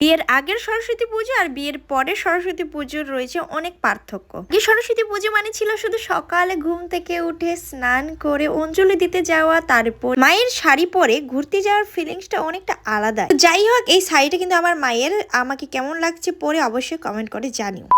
বিয়ের আগের সরস্বতী পুজো আর বিয়ের পরে সরস্বতী পুজোর রয়েছে অনেক পার্থক্য। এই সরস্বতী পুজো মানে ছিল শুধু সকালে ঘুম থেকে উঠে স্নান করে অঞ্জলি দিতে যাওয়া, তারপর মায়ের শাড়ি পরে ঘুরতে যাওয়ার ফিলিংসটা অনেকটা আলাদা। যাই হোক, এই শাড়িটা কিন্তু আমার মায়ের, আমাকে কেমন লাগছে পরে অবশ্যই কমেন্ট করে জানিও।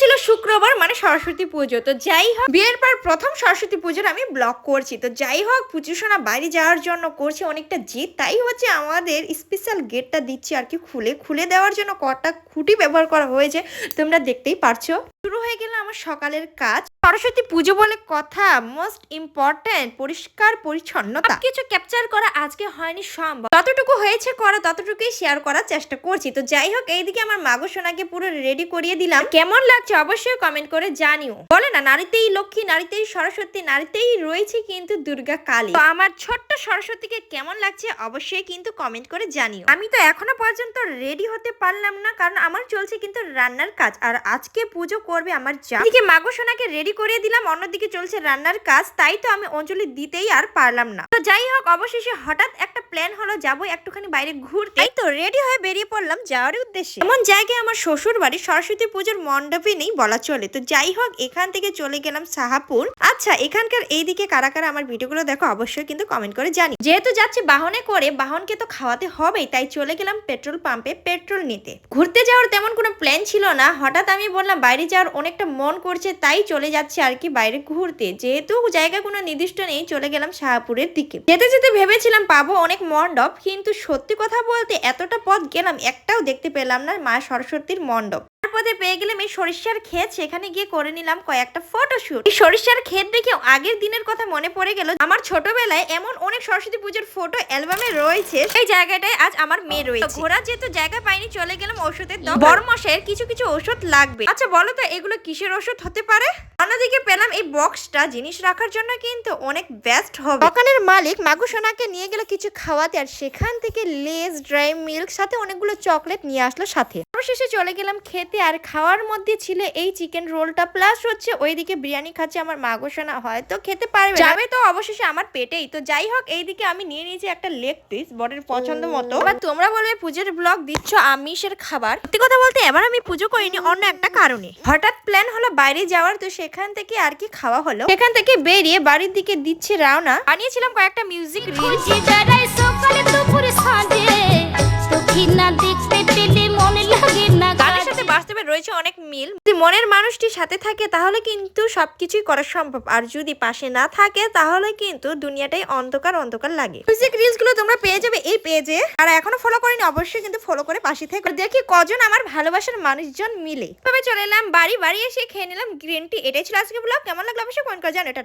ছিল শুক্রবার মানে সরস্বতী পুজো। তো যাই হোক, বিয়ের পর প্রথম সরস্বতী পুজোর আমি ব্লগ করছি। তো যাই হোক পুজো সোনা বাইরে যাওয়ার জন্য করছি অনেকটা জিদ। তাই হচ্ছে আমাদের স্পেশাল গেটটা দিচ্ছি আর কি খুলে। খুলে দেওয়ার জন্য কটা খুঁটি ব্যবহার করা হয়েছে। তোমরা দেখতেই পারছ। শুরু হয়ে গেল আমার সকালের কাজ। সরস্বতী পুজো বলে কথা মোস্ট ইম্পর্টেন্ট পরিষ্কার, পরিচ্ছন্নতা। কিছু ক্যাপচার করা আজকে হয়নি সম্ভব। যতটুকু হয়েছে করা, ততটুকুই শেয়ার করার চেষ্টা করছি। তো যাই হোক, এইদিকে আমার মাগো সোনাকে পুরো রেডি করিয়ে দিলাম। কেমন লাগছে অবশ্যই কমেন্ট করে জানিও। বলে না, নারীতেই লক্ষ্মী, নারীতেই সরস্বতী, নারীতেই রয়েছে কিন্তু দুর্গা কালী। তো আমার ছোট্ট সরস্বতীকে কেমন লাগছে অবশ্যই কিন্তু কমেন্ট করে জানিও। আমি তো এখনও পর্যন্ত রেডি হতে পারলাম না, কারণ আমার চলছে কিন্তু রান্নার কাজ। আর আজকে পুজো করবে আমার যা। এদিকে মাগো সোনাকে রেডি করিয়ে দিলাম, অন্যদিকে চলছে রান্নার কাজ। তাই তো আমি অঞ্জলি দিতেই আর পারলাম না। তো যাই হোক, অবশেষে হঠাৎ একটা প্ল্যান হলো যাব একটুখানি বাইরে ঘুরতে। তো রেডি হয়ে বেরিয়ে পড়লাম যাওয়ার উদ্দেশ্যে। এমন জায়গায় আমার শ্বশুর বাড়ি সরস্বতী পুজোর মণ্ডপে নেই বলা চলে। তো যাই হোক এখান থেকে চলে গেলাম সাহাপুর। আচ্ছা এখানকার এইদিকে কারা কারা আমার ভিডিওগুলো দেখো অবশ্যই কিন্তু কমেন্ট করে জানি যেহেতু যাচ্ছি বাহনে করে বাহনকে তো খাওয়াতে হবেই তাই চলে গেলাম পেট্রোল পাম্পে পেট্রোল নিতে। ঘুরতে যাওয়ার তেমন কোনো প্ল্যান ছিল না। হঠাৎ আমি বললাম বাইরে যাওয়ার অনেকটা মন করছে তাই চলে যাচ্ছে আর কি বাইরে ঘুরতে। যেহেতু জায়গা কোনো নির্দিষ্ট নেই চলে গেলাম শাহপুরের দিকে। যেতে যেতে ভেবেছিলাম পাবো অনেক মণ্ডপ কিন্তু সত্যি কথা বলতে এতটা পথ গেলাম একটাও দেখতে পেলাম না মা সরস্বতীর মণ্ডপ। তারপরে পেয়ে গেলাম এই সরিষার ক্ষেত সেখানে গিয়ে করে নিলাম কয়েকটা ফটোশুট এই সরিষার ক্ষেত দেখে আগের দিনের কথা মনে পড়ে গেল আমার ছোটবেলায় এমন অনেক সরস্বতী পুজোর ফটো অ্যালবামে রয়েছে সেই জায়গাটায় আজ আমার মেয়ে রয়েছে। ঘোরা যেহেতু জায়গা পাইনি চলে গেলাম ওষুধের বরমশের কিছু কিছু ওষুধ লাগবে। আচ্ছা বলো তো এগুলো কিসের ওষুধ হতে পারে? অন্যদিকে পেলাম এই বক্সটা জিনিস রাখার জন্য কিন্তু অনেক বেস্ট হবে। দোকানের মালিক মাগু সোনাকে নিয়ে গেল কিছু খাওয়াতে আর সেখান থেকে লেস ড্রাই মিল্ক সাথে অনেকগুলো চকলেট নিয়ে আসলো সাথে। অবশেষে চলে গেলাম খেতে আর খাওয়ার মধ্যে ছিল এই চিকেন রোলটা প্লাস হচ্ছে ওইদিকে বিরিয়ানি খাচ্ছে আমার মাগো সোনা হয়তো খেতে পারবে না। যাবে তো অবশেষে আমার পেটেই। তো যাই হোক এইদিকে আমি নিয়ে নিয়েছি একটা লেগ পিস বরের পছন্দ মতো। এবার তোমরা বলবে পুজোর ব্লগ দিচ্ছ আমিষের খাবার? সত্যি কথা বলতে এবার আমি পুজো করিনি অন্য একটা কারণে। হঠাৎ প্ল্যান হলো বাইরে যাওয়ার তো সেখান থেকে আর কি খাওয়া হলো? সেখান থেকে বেরিয়ে বাড়ির দিকে দিচ্ছি রাওনা। বানিয়েছিলাম কয়েকটা মিউজিক রিল দেখতে রয়েছে অনেক মিল। যদি মনের মানুষটি সাথে থাকে, তাহলে কিন্তু সবকিছুই করা সম্ভব। আর যদি পাশে না থাকে, তাহলে কিন্তু দুনিয়াটাই অন্ধকার অন্ধকার লাগে। রিলসগুলো তোমরা পেয়ে যাবে এই পেজে আর এখনও ফলো করিনি, অবশ্যই কিন্তু ফলো করে পাশে থেকে। দেখি কজন আমার ভালোবাসার মানুষজন মিলে। তবে চলে এলাম, বাড়ি বাড়ি এসে খেয়ে নিলাম গ্রিন টি এটাই ছিল আজকে ব্লগ কেমন লাগল অবশ্যই কমেন্ট করে জানো এটা